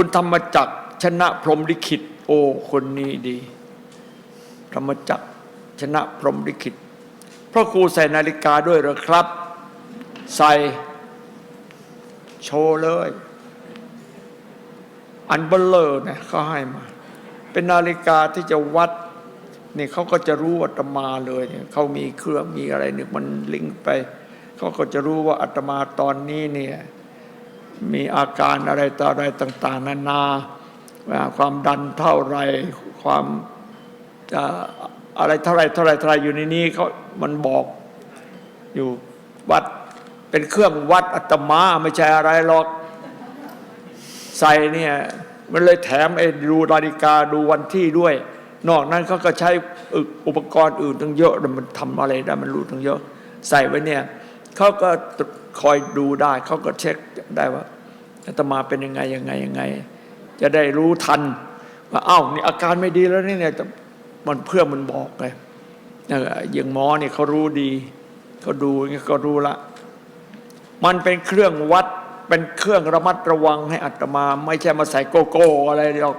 คุณธรรมจักรชนะพรหมลิขิต โอ้คนนี้ดี ธรรมจักรชนะพรหมลิขิตพระครูใส่นาฬิกาด้วยหรือครับ ใส่โชว์เลย อันเบลเลอร์นี่ยเขาให้มา เป็นนาฬิกาที่จะวัดนี่เขาก็จะรู้อาตมาเลยเนี่ยเขามีเครื่องมีอะไรเนี่ยมันลิงก์ไป เขาก็จะรู้ว่าอาตมาตอนนี้เนี่ย มีอาการอะไรต่ออะไรต่าง ๆ นานาความดันเท่าไรความอะไรเท่าไรเท่าไรเท่าไรอยู่ในนี้เขามันบอกอยู่วัดเป็นเครื่องวัดอาตมาไม่ใช่อะไรหรอกใส่เนี่ยมันเลยแถมไอ้ดูนาฬิกาดูวันที่ด้วย นอกนั้นเขาก็ใช้อุปกรณ์อื่นตั้งเยอะแล้วมันทำอะไรได้มันรู้ตั้งเยอะ ใส่ไว้เนี่ย เขาก็คอยดูได้เขาก็เช็คได้ว่าอาตมาเป็นยังไงยังไงยังไง จะได้รู้ทันว่าอ้าวนี่อาการไม่ดีแล้วนี่เนี่ยมันเพื่อมันบอกไงเอออย่างหมอเนี่ยเขารู้ดีเขาดูอย่างเงี้ยก็รู้ละ มันเป็นเครื่องวัดเป็นเครื่องระมัดระวังให้อัตมา ไม่ใช่มาใส่โกโก้อะไรหรอก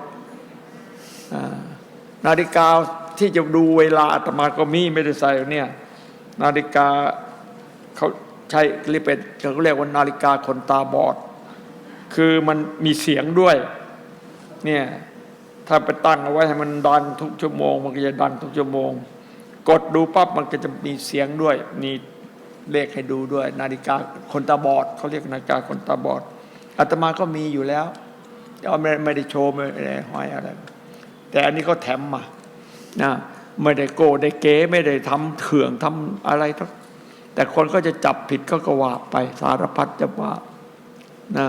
อนาฬิกาที่จะดูเวลาอัตมาก็มีไม่ได้ใส่เนี่ย นาฬิกาเขา ใช้เรียกเป็นเขาเรียกว่านาฬิกาคนตาบอด คือมันมีเสียงด้วย เนี่ยถ้าไปตั้งเอาไว้ให้มันดันทุกชั่วโมง มันก็จะดันทุกชั่วโมง กดดูปั๊บมันก็จะมีเสียงด้วย มีเลขให้ดูด้วย นาฬิกาคนตาบอดเขาเรียกนาฬิกาคนตาบอดอาตมาก็มีอยู่แล้วแต่ว่าไม่ไม่ได้โชว์ไม่ได้ห้อยอะไร แต่อันนี้เขาแถมมานะไม่ได้โกได้เก๋ไม่ได้ทำเถื่องทำอะไรทั้ง แต่คนก็จะจับผิดก็ก็ว่าไปสารพัดจะว่านะ